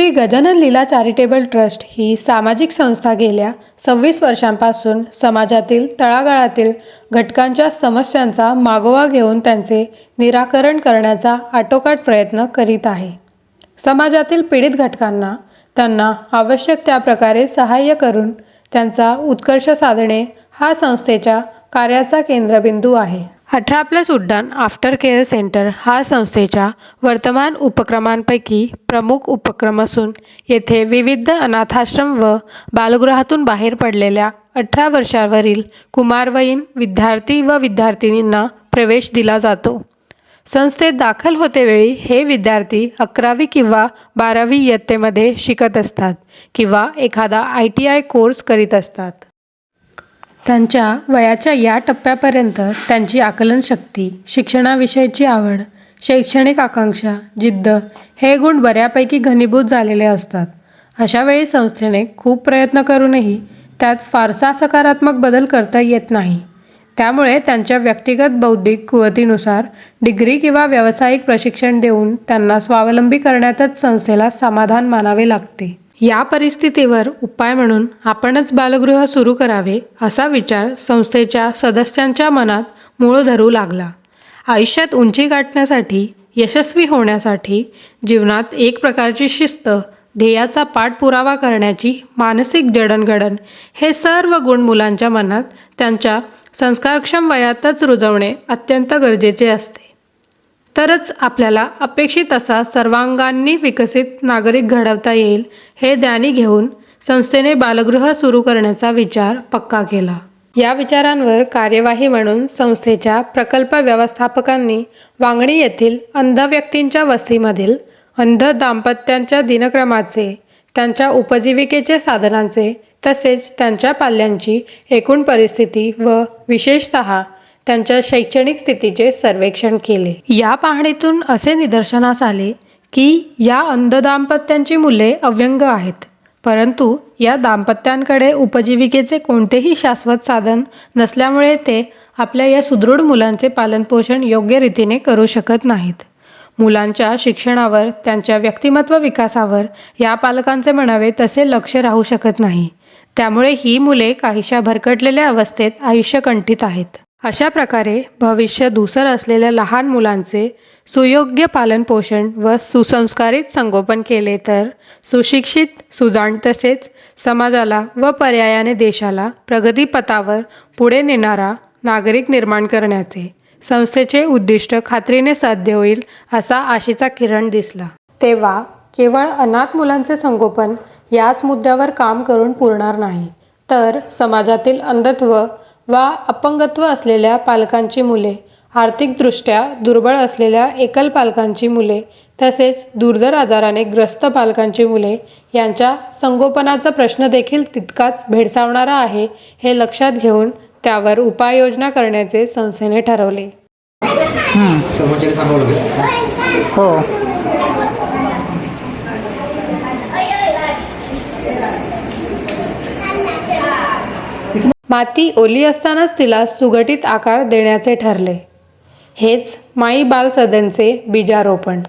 Shri Gajanan Leela charitable trust ही सामाजिक संस्था गेल्या सव्वीस वर्षांपासून समाजातील तळागाळातील घटकांच्या समस्यांचा मागोवा घेऊन त्यांचे निराकरण करण्याचा आटोकाट प्रयत्न करीत आहे. समाजातील पीडित घटकांना त्यांना आवश्यक त्या प्रकारे सहाय्य करून त्यांचा उत्कर्ष साधणे हा संस्थेच्या कार्याचा केंद्रबिंदू आहे. अठरा प्लस उड्डाण आफ्टर केअर सेंटर हा संस्थेच्या वर्तमान उपक्रमांपैकी प्रमुख उपक्रम असून येथे विविध अनाथाश्रम व बालगृहातून बाहेर पडलेल्या अठरा वर्षावरील कुमारवयीन विद्यार्थी व विद्यार्थिनींना प्रवेश दिला जातो. संस्थेत दाखल होतेवेळी हे विद्यार्थी अकरावी किंवा बारावी इयत्तेमध्ये शिकत असतात किंवा एखादा आय टी आय कोर्स करीत असतात. त्यांच्या वयाच्या या टप्प्यापर्यंत त्यांची आकलनशक्ती शिक्षणाविषयीची आवड शैक्षणिक आकांक्षा जिद्द हे गुण बऱ्यापैकी घनीभूत झालेले असतात. अशावेळी संस्थेने खूप प्रयत्न करूनही त्यात फारसा सकारात्मक बदल करता येत नाही. त्यामुळे त्यांच्या व्यक्तिगत बौद्धिक कुवतीनुसार डिग्री किंवा व्यावसायिक प्रशिक्षण देऊन त्यांना स्वावलंबी करण्यातच संस्थेला समाधान मानावे लागते. या परिस्थितीवर उपाय म्हणून आपणच बालगृह सुरू करावे असा विचार संस्थेच्या सदस्यांच्या मनात मूळ धरू लागला. आयुष्यात उंची गाठण्यासाठी यशस्वी होण्यासाठी जीवनात एक प्रकारची शिस्त ध्येयाचा पाठपुरावा करण्याची मानसिक जडणघडण हे सर्व गुण मुलांच्या मनात त्यांच्या संस्कारक्षम वयातच रुजवणे अत्यंत गरजेचे असते. तरच आपल्याला अपेक्षित असा सर्वांगांनी विकसित नागरिक घडवता येईल हे ध्यानी घेऊन संस्थेने बालगृह सुरू करण्याचा विचार पक्का केला. या विचारांवर कार्यवाही म्हणून संस्थेच्या प्रकल्प व्यवस्थापकांनी वांगणी येथील अंध व्यक्तींच्या वस्तीमधील अंध दाम्पत्यांच्या दिनक्रमाचे त्यांच्या उपजीविकेचे साधनांचे तसेच त्यांच्या पाल्यांची एकूण परिस्थिती व विशेषतः त्यांच्या शैक्षणिक स्थितीचे सर्वेक्षण केले. या पाहणीतून असे निदर्शनास आले की या अंध दाम्पत्यांची मुले अव्यंग आहेत. परंतु या दाम्पत्यांकडे उपजीविकेचे कोणतेही शाश्वत साधन नसल्यामुळे ते आपल्या या सुदृढ मुलांचे पालनपोषण योग्य रीतीने करू शकत नाहीत. मुलांच्या शिक्षणावर त्यांच्या व्यक्तिमत्व विकासावर या पालकांचे म्हणावे तसे लक्ष राहू शकत नाही. त्यामुळे ही मुले काहीशा भरकटलेल्या अवस्थेत आयुष्य कंठित आहेत. अशा प्रकारे भविष्य धूसर असलेल्या लहान मुलांचे सुयोग्य पालनपोषण व सुसंस्कारित संगोपन केले तर सुशिक्षित सुजाण तसेच समाजाला व पर्यायाने देशाला प्रगतीपथावर पुढे नेणारा नागरिक निर्माण करण्याचे संस्थेचे उद्दिष्ट खात्रीने साध्य होईल असा आशेचा किरण दिसला. तेव्हा केवळ अनाथ मुलांचे संगोपन याच मुद्द्यावर काम करून पुरणार नाही. तर समाजातील अंधत्व वा अपंगत्व असलेल्या पालकांची मुले आर्थिकदृष्ट्या दुर्बळ असलेल्या एकल पालकांची मुले तसेच दुर्धर आजाराने ग्रस्त पालकांची मुले यांच्या संगोपनाचा प्रश्न देखील तितकाच भेडसावणारा आहे हे लक्षात घेऊन त्यावर उपाययोजना करण्याचे संस्थेने ठरवले. हो. माती ओली असतानाच तिला सुघटित आकार देण्याचे ठरले. हेच माई बाल सदनचे बीजारोपण.